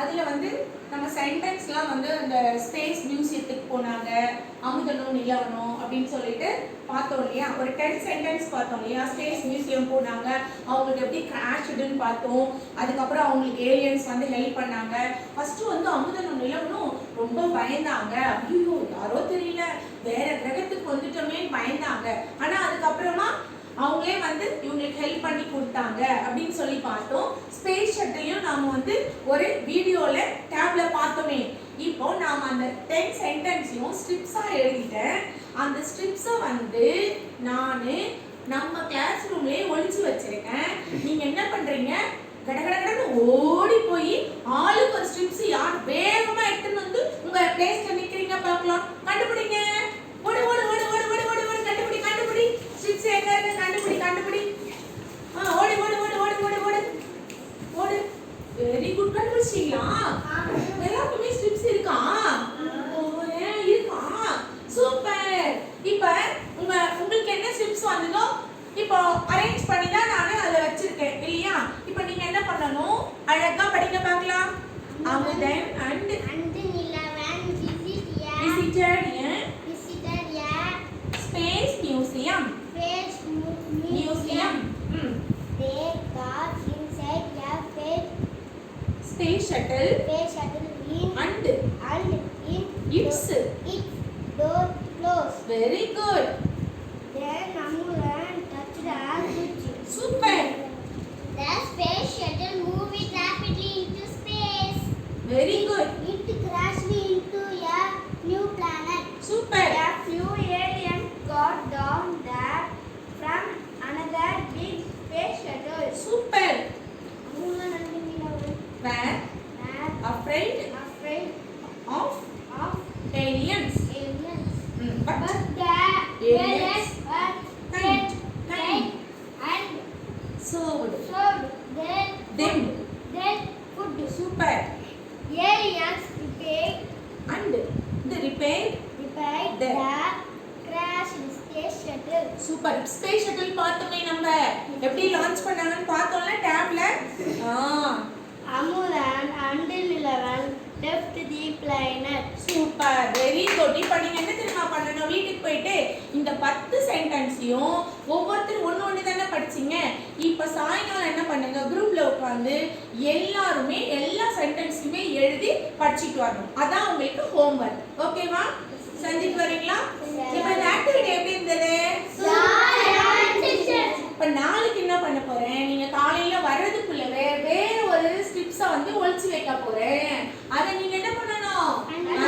அதில் வந்து நம்ம சென்டென்ஸ்லாம் வந்து அந்த ஸ்பேஸ் மியூசியத்துக்கு போனாங்க அமுதனும் நிலவனும் அப்படின்னு சொல்லிட்டு பார்த்தோம் இல்லையா? ஒரு டென் சென்டென்ஸ் பார்த்தோம் இல்லையா? ஸ்பேஸ் மியூசியம் போனாங்க அவங்களுக்கு எப்படி கிராஷ்டுன்னு பார்த்தோம். அதுக்கப்புறம் அவங்களுக்கு ஏலியன்ஸ் வந்து ஹெல்ப் பண்ணாங்க. ஃபர்ஸ்ட் வந்து அமுதனும் நிலவனும் ரொம்ப பயந்தாங்க. ஐயோ யாரோ தெரியல. வேற கிரகத்துக்கு வந்துட்டோமே பயந்தாங்க. ஆனால் அது அவங்களே வந்து இவங்களுக்கு ஹெல்ப் பண்ணி கொடுத்தாங்க அப்படின்னு சொல்லி பார்த்தோம். ஸ்பேஸ் ஷட்டிலையும் நாம் வந்து ஒரு வீடியோவில் டேப்ல பார்த்தோமே. இப்போ நாம் அந்த டென் சென்டென்ஸையும் ஸ்ட்ரிப்ஸாக எழுதிட்டேன் அந்த ஸ்ட்ரிப்ஸை வந்து நான் நம்ம கிளாஸ் ரூம்லேயே ஒழிச்சு வச்சிருக்கேன். நீங்கள் என்ன பண்ணுறீங்க கடகடகடன்னு ஓடி போய் ஆளுக்கு ஒரு ஸ்ட்ரிப்ஸ் யார் வேகமாக எடுத்துன்னு வந்து உங்கள் பிளேஸில் நிற்கிறீங்க பார்க்கலாம். கண்டுபிடிங்க ஓடு ஓடு ஓடு ஓடு ஓடு ஓடு ஓடு கண்டுபிடி கண்டுபிடி ஸ்ட்ரிப்ஸ் எங்க இருக்கு கண்டுபிடி கண்டுபிடி ஆ ஓடு ஓடு ஓடு ஓடு ஓடு ஓடு ஓடு வெரி குட் கண்டுபிடிச்சிங்களா எல்லாருக்குமே ஸ்ட்ரிப்ஸ் இருக்கா? இருக்கா? சூப்பர் இப்போ உங்க உங்களுக்கு என்ன ஸ்ட்ரிப்ஸ் வந்ததோ இப்போ அரேஞ்ச் பண்ணி தான் நான் அதை வச்சிருக்கேன் இல்லையா? இப்போ நீங்க என்ன பண்ணணும்? அழகா படிக்க பார்க்கலாம். Amudhan and and Nilavan visited a space museum space shuttle, space shuttle in and, and in its, its door closed. Very good. Then Amulan touched the switch. Super. The space shuttle moved rapidly into space. Very good. Kind, kind, and served served food. Super Aliens repaired, and the repair repaired The- the crashed space shuttle. Super space shuttle பார்த்தோமே நம்ம எப்படி launch பண்ணாங்கன்னு பார்த்தோம்ல டேப்ல ஆ Amulan and Nilavan left the planet. Super very good இப்போ நீங்க என்ன போயிட்டு இந்த பத்து சென்டென்ஸையும் ஒவ்வொருத்தரும் ஒன்று ஒன்று தானே படிச்சீங்க? இப்போ சாயங்காலம் என்ன பண்ணுங்க? குரூப்ல உட்காந்து எல்லாருமே எல்லா சென்டென்ஸுமே எழுதி படிச்சுட்டு வரணும். அதான் உங்களுக்கு ஹோம்ஒர்க் ஓகேவா செஞ்சுட்டு வரீங்களா? இப்போ இந்த ஆக்டிவிட்டி எப்படி இருந்தது? இப்போ நாளைக்கு என்ன பண்ண போறேன்? நீங்க காலையில வர்றதுக்குள்ளவே வேற ஒரு ஸ்டிப்ஸை வந்து ஒழிச்சு வைக்க போறேன். அதை நீங்க என்ன பண்ணணும்?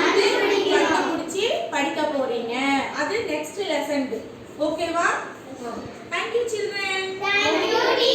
வந்து படிக்க போறீங்க. அது நெக்ஸ்ட் லெசன் ஓகேவா thank you children thank you